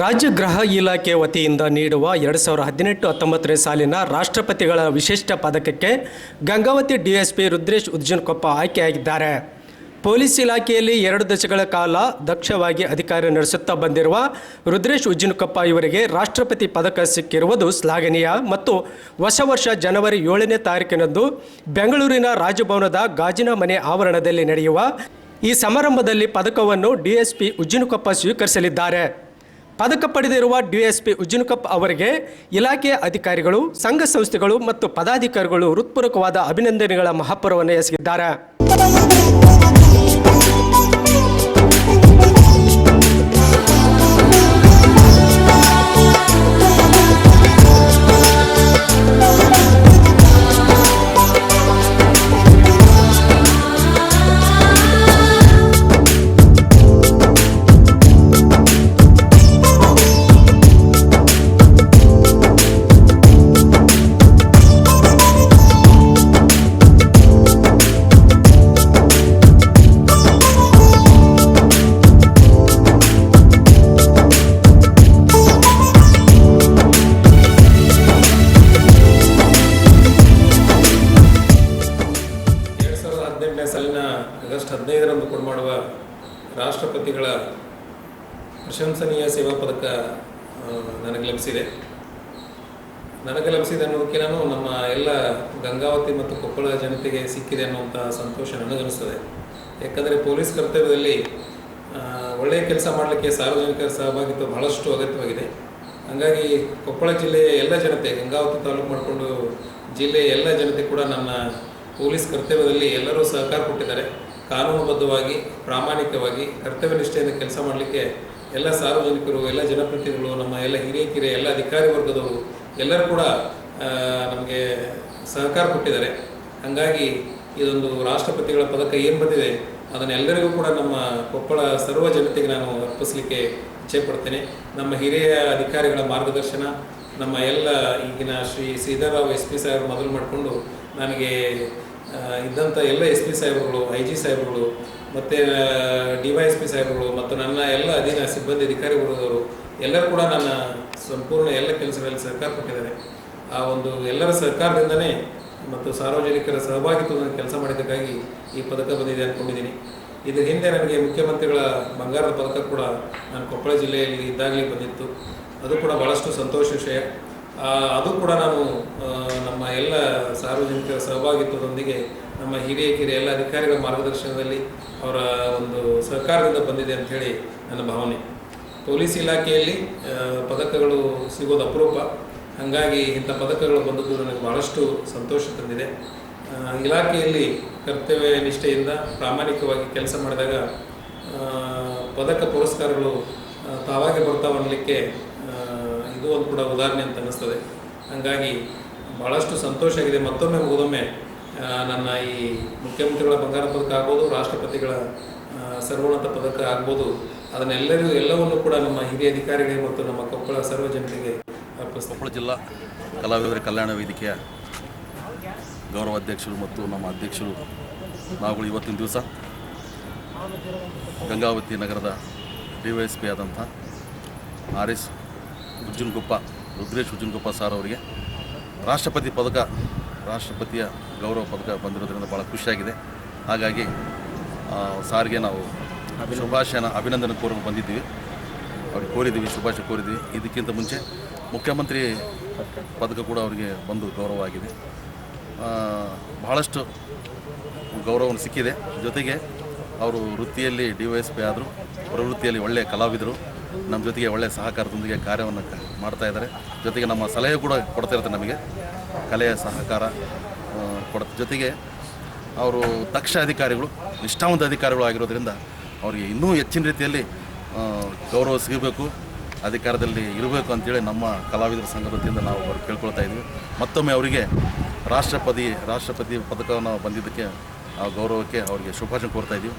ರಾಜ್ಯ ಗೃಹ ಇಲಾಖೆ ವತಿಯಿಂದ ನೀಡುವ ಎರಡು ಸಾವಿರ ಹದಿನೆಂಟು ಹತ್ತೊಂಬತ್ತನೇ ಸಾಲಿನ ರಾಷ್ಟ್ರಪತಿಗಳ ವಿಶಿಷ್ಟ ಪದಕಕ್ಕೆ ಗಂಗಾವತಿ ಡಿಎಸ್ಪಿ ರುದ್ರೇಶ್ ಉಜ್ಜನ್ಕೊಪ್ಪ ಆಯ್ಕೆಯಾಗಿದ್ದಾರೆ. ಪೊಲೀಸ್ ಇಲಾಖೆಯಲ್ಲಿ ಎರಡು ದಶಕಗಳ ಕಾಲ ದಕ್ಷವಾಗಿ ಅಧಿಕಾರ ನಡೆಸುತ್ತಾ ಬಂದಿರುವ ರುದ್ರೇಶ್ ಉಜ್ಜಿನಕೊಪ್ಪ ಇವರಿಗೆ ರಾಷ್ಟ್ರಪತಿ ಪದಕ ಸಿಕ್ಕಿರುವುದು ಶ್ಲಾಘನೀಯ ಮತ್ತು ಹೊಸ ವರ್ಷ ಜನವರಿ ಏಳನೇ ತಾರೀಕಿನಂದು ಬೆಂಗಳೂರಿನ ರಾಜಭವನದ ಗಾಜಿನ ಮನೆ ಆವರಣದಲ್ಲಿ ನಡೆಯುವ ಈ ಸಮಾರಂಭದಲ್ಲಿ ಪದಕವನ್ನು ಡಿಎಸ್ಪಿ ಉಜ್ಜಿನಕೊಪ್ಪ ಸ್ವೀಕರಿಸಲಿದ್ದಾರೆ. ಪದಕ ಪಡೆದಿರುವ ಡಿಎಸ್ಪಿ ಉಜ್ಜಿನಕಪ್ ಅವರಿಗೆ ಇಲಾಖೆಯ ಅಧಿಕಾರಿಗಳು, ಸಂಘ ಸಂಸ್ಥೆಗಳು ಮತ್ತು ಪದಾಧಿಕಾರಿಗಳು ಹೃತ್ಪೂರ್ವಕವಾದ ಅಭಿನಂದನೆಗಳ ಮಹಾಪುರವನ್ನು ಎಸಗಿದ್ದಾರೆ. ಹದಿನೈದರಂದು ಕೊಡಮಾಡುವ ರಾಷ್ಟ್ರಪತಿಗಳ ಪ್ರಶಂಸನೀಯ ಸೇವಾ ಪದಕ ನನಗೆ ಲಭಿಸಿದೆ. ನನಗೆ ಲಭಿಸಿದೆ ನಾನು ನಮ್ಮ ಎಲ್ಲ ಗಂಗಾವತಿ ಮತ್ತು ಕೊಪ್ಪಳ ಜನತೆಗೆ ಸಿಕ್ಕಿದೆ ಅನ್ನುವಂಥ ಸಂತೋಷ ನನಗನ್ನಿಸ್ತದೆ. ಯಾಕಂದರೆ ಪೊಲೀಸ್ ಕರ್ತವ್ಯದಲ್ಲಿ ಒಳ್ಳೆಯ ಕೆಲಸ ಮಾಡಲಿಕ್ಕೆ ಸಾರ್ವಜನಿಕರ ಸಹಭಾಗಿತ್ವ ಬಹಳಷ್ಟು ಅಗತ್ಯವಾಗಿದೆ. ಹಾಗಾಗಿ ಕೊಪ್ಪಳ ಜಿಲ್ಲೆಯ ಎಲ್ಲ ಜನತೆ, ಗಂಗಾವತಿ ತಾಲೂಕು ಮಾಡಿಕೊಂಡು ಜಿಲ್ಲೆಯ ಎಲ್ಲ ಜನತೆ ಕೂಡ ನನ್ನ ಪೊಲೀಸ್ ಕರ್ತವ್ಯದಲ್ಲಿ ಎಲ್ಲರೂ ಸಹಕಾರ ಕೊಟ್ಟಿದ್ದಾರೆ. ಕಾನೂನುಬದ್ಧವಾಗಿ, ಪ್ರಾಮಾಣಿಕವಾಗಿ, ಕರ್ತವ್ಯ ನಿಷ್ಠೆಯಿಂದ ಕೆಲಸ ಮಾಡಲಿಕ್ಕೆ ಎಲ್ಲ ಸಾರ್ವಜನಿಕರು, ಎಲ್ಲ ಜನಪ್ರತಿನಿಧಿಗಳು, ನಮ್ಮ ಎಲ್ಲ ಹಿರಿಯ, ಕಿರಿಯ ಎಲ್ಲ ಅಧಿಕಾರಿ ವರ್ಗದವರು ಎಲ್ಲರೂ ಕೂಡ ನಮಗೆ ಸಹಕಾರ ಕೊಟ್ಟಿದ್ದಾರೆ. ಹಾಗಾಗಿ ಇದೊಂದು ರಾಷ್ಟ್ರಪತಿಗಳ ಪದಕ ಏನು ಬಂದಿದೆ, ಅದನ್ನೆಲ್ಲರಿಗೂ ಕೂಡ ನಮ್ಮ ಕೊಪ್ಪಳ ಸರ್ವ ಜನತೆಗೆ ನಾನು ಅರ್ಪಿಸಲಿಕ್ಕೆ ಇಚ್ಛೆ ಪಡ್ತೇನೆ. ನಮ್ಮ ಹಿರಿಯ ಅಧಿಕಾರಿಗಳ ಮಾರ್ಗದರ್ಶನ ನಮ್ಮ ಎಲ್ಲ ಈಗಿನ ಶ್ರೀ ಸೀತಾರಾವ್ ಎಸ್ ಪಿ ಸಾಹೇಬ್ರು ಮೊದಲು ಮಾಡಿಕೊಂಡು ನನಗೆ ಇದ್ದಂಥ ಎಲ್ಲ ಎಸ್ ಪಿ ಸಾಹೇಬ್ರುಗಳು, ಐ ಜಿ ಸಾಹೇಬ್ರುಗಳು, ಮತ್ತು ಡಿ ವೈ ಎಸ್ ಪಿ ಸಾಹೇಬ್ರುಗಳು ಮತ್ತು ನನ್ನ ಎಲ್ಲ ಅಧೀನ ಸಿಬ್ಬಂದಿ ಅಧಿಕಾರಿ ವರ್ಗದವರು ಎಲ್ಲರೂ ಕೂಡ ನನ್ನ ಸಂಪೂರ್ಣ ಎಲ್ಲ ಕೆಲಸಗಳಲ್ಲಿ ಸಹಕಾರ ಕೊಟ್ಟಿದ್ದಾರೆ. ಆ ಒಂದು ಎಲ್ಲರ ಸಹಕಾರದಿಂದನೇ ಮತ್ತು ಸಾರ್ವಜನಿಕರ ಸಹಭಾಗಿತ್ವದಿಂದ ಕೆಲಸ ಮಾಡಿದ್ದಕ್ಕಾಗಿ ಈ ಪದಕ ಬಂದಿದೆ ಅಂದ್ಕೊಂಡಿದ್ದೀನಿ. ಇದ್ರ ಹಿಂದೆ ನನಗೆ ಮುಖ್ಯಮಂತ್ರಿಗಳ ಬಂಗಾರದ ಪದಕ ಕೂಡ ನಾನು ಕೊಪ್ಪಳ ಜಿಲ್ಲೆಯಲ್ಲಿ ಇದ್ದಾಗಲೇ ಬಂದಿತ್ತು. ಅದು ಕೂಡ ಭಾಳಷ್ಟು ಸಂತೋಷ ವಿಷಯ. ಅದು ಕೂಡ ನಾನು ನಮ್ಮ ಎಲ್ಲ ಸಾರ್ವಜನಿಕರ ಸಹಭಾಗಿತ್ವದೊಂದಿಗೆ ನಮ್ಮ ಹಿರಿಯ ಕಿರಿಯ ಎಲ್ಲ ಅಧಿಕಾರಿಗಳ ಮಾರ್ಗದರ್ಶನದಲ್ಲಿ ಅವರ ಒಂದು ಸಹಕಾರದಿಂದ ಬಂದಿದೆ ಅಂಥೇಳಿ ನನ್ನ ಭಾವನೆ. ಪೊಲೀಸ್ ಇಲಾಖೆಯಲ್ಲಿ ಪದಕಗಳು ಸಿಗೋದು ಅಪರೂಪ. ಹಾಗಾಗಿ ಇಂಥ ಪದಕಗಳು ಬಂದದ್ದು ನನಗೆ ಭಾಳಷ್ಟು ಸಂತೋಷ ತಂದಿದೆ. ಇಲಾಖೆಯಲ್ಲಿ ಕರ್ತವ್ಯ ನಿಷ್ಠೆಯಿಂದ ಪ್ರಾಮಾಣಿಕವಾಗಿ ಕೆಲಸ ಮಾಡಿದಾಗ ಪದಕ ಪುರಸ್ಕಾರಗಳು ತಾವಾಗೆ ಬರ್ತಾವೆ ಅನ್ನಲಿಕ್ಕೆ ಇದು ಒಂದು ಕೂಡ ಉದಾಹರಣೆ ಅಂತ ಅನ್ನಿಸ್ತದೆ. ಹಾಗಾಗಿ ಭಾಳಷ್ಟು ಸಂತೋಷ ಆಗಿದೆ. ಮತ್ತೊಮ್ಮೆ ಮುಗಿದೊಮ್ಮೆ ನನ್ನ ಈ ಮುಖ್ಯಮಂತ್ರಿಗಳ ಬಂಗಾರ ಪದಕ ಆಗ್ಬೋದು, ರಾಷ್ಟ್ರಪತಿಗಳ ಸರ್ವೋನ್ನತ ಪದಕ ಆಗ್ಬೋದು. ಅದನ್ನೆಲ್ಲರಿಗೂ ಎಲ್ಲವನ್ನೂ ಕೂಡ ನಮ್ಮ ಹಿರಿಯ ಅಧಿಕಾರಿಗಳಿಗೆ ಮತ್ತು ನಮ್ಮ ಕೊಪ್ಪಳ ಸರ್ವ ಅರ್ಪಿಸ್ತೇನೆ. ಕೊಪ್ಪಳ ಜಿಲ್ಲಾ ಕಲಾವಿದರ ಕಲ್ಯಾಣ ವೇದಿಕೆಯ ಗೌರವ ಅಧ್ಯಕ್ಷರು ಮತ್ತು ನಮ್ಮ ಅಧ್ಯಕ್ಷರು ನಾವುಗಳು ಇವತ್ತಿನ ದಿವಸ ಗಂಗಾವತಿ ನಗರದ ಡಿ ವೈ ಎಸ್ ಪಿ ಆದಂಥ R S Ujjunguppa, Rudresh Ujjunguppa sir ಅವರಿಗೆ ರಾಷ್ಟ್ರಪತಿ ಪದಕ, ರಾಷ್ಟ್ರಪತಿಯ ಗೌರವ ಪದಕ ಬಂದಿರೋದ್ರಿಂದ ಭಾಳ ಖುಷಿಯಾಗಿದೆ. ಹಾಗಾಗಿ ಸಾರಿಗೆ ನಾವು ಶುಭಾಶಯನ, ಅಭಿನಂದನೆ ಕೋರಲು ಬಂದಿದ್ದೀವಿ. ಅವ್ರಿಗೆ ಕೋರಿದ್ದೀವಿ, ಶುಭಾಶಯ ಕೋರಿದ್ದೀವಿ. ಇದಕ್ಕಿಂತ ಮುಂಚೆ ಮುಖ್ಯಮಂತ್ರಿ ಪದಕ ಕೂಡ ಅವರಿಗೆ ಬಂದು ಗೌರವ ಆಗಿದೆ. ಬಹಳಷ್ಟು ಗೌರವವನ್ನು ಸಿಕ್ಕಿದೆ. ಜೊತೆಗೆ ಅವರು ವೃತ್ತಿಯಲ್ಲಿ ಡಿ ವೈ ಎಸ್ ಪಿ ಆದರು, ಪ್ರವೃತ್ತಿಯಲ್ಲಿ ಒಳ್ಳೆಯ ಕಲಾವಿದರು, ನಮ್ಮ ಜೊತೆಗೆ ಒಳ್ಳೆಯ ಸಹಕಾರದೊಂದಿಗೆ ಕಾರ್ಯವನ್ನು ಮಾಡ್ತಾ ಇದ್ದಾರೆ. ಜೊತೆಗೆ ನಮ್ಮ ಸಲಹೆ ಕೂಡ ಕೊಡ್ತಾ ಇರ್ತಾರೆ ನಮಗೆ. ಕಲೆಯ ಸಹಕಾರ ಕೊಡ, ಜೊತೆಗೆ ಅವರು ದಕ್ಷ ಅಧಿಕಾರಿಗಳು, ನಿಷ್ಠಾವಂತ ಅಧಿಕಾರಿಗಳು ಆಗಿರೋದ್ರಿಂದ ಅವರಿಗೆ ಇನ್ನೂ ಹೆಚ್ಚಿನ ರೀತಿಯಲ್ಲಿ ಗೌರವ ಸಿಗಬೇಕು, ಅಧಿಕಾರದಲ್ಲಿ ಇರಬೇಕು ಅಂತೇಳಿ ನಮ್ಮ ಕಲಾವಿದರ ಸಂಘದ ವತಿಯಿಂದ ನಾವು ಕೇಳ್ಕೊಳ್ತಾ ಇದ್ದೀವಿ. ಮತ್ತೊಮ್ಮೆ ಅವರಿಗೆ ರಾಷ್ಟ್ರಪತಿ ರಾಷ್ಟ್ರಪತಿ ಪದಕವನ್ನು ಬಂದಿದ್ದಕ್ಕೆ ಆ ಗೌರವಕ್ಕೆ ಅವರಿಗೆ ಶುಭಾಶಯ ಕೋರ್ತಾ ಇದ್ದೀವಿ.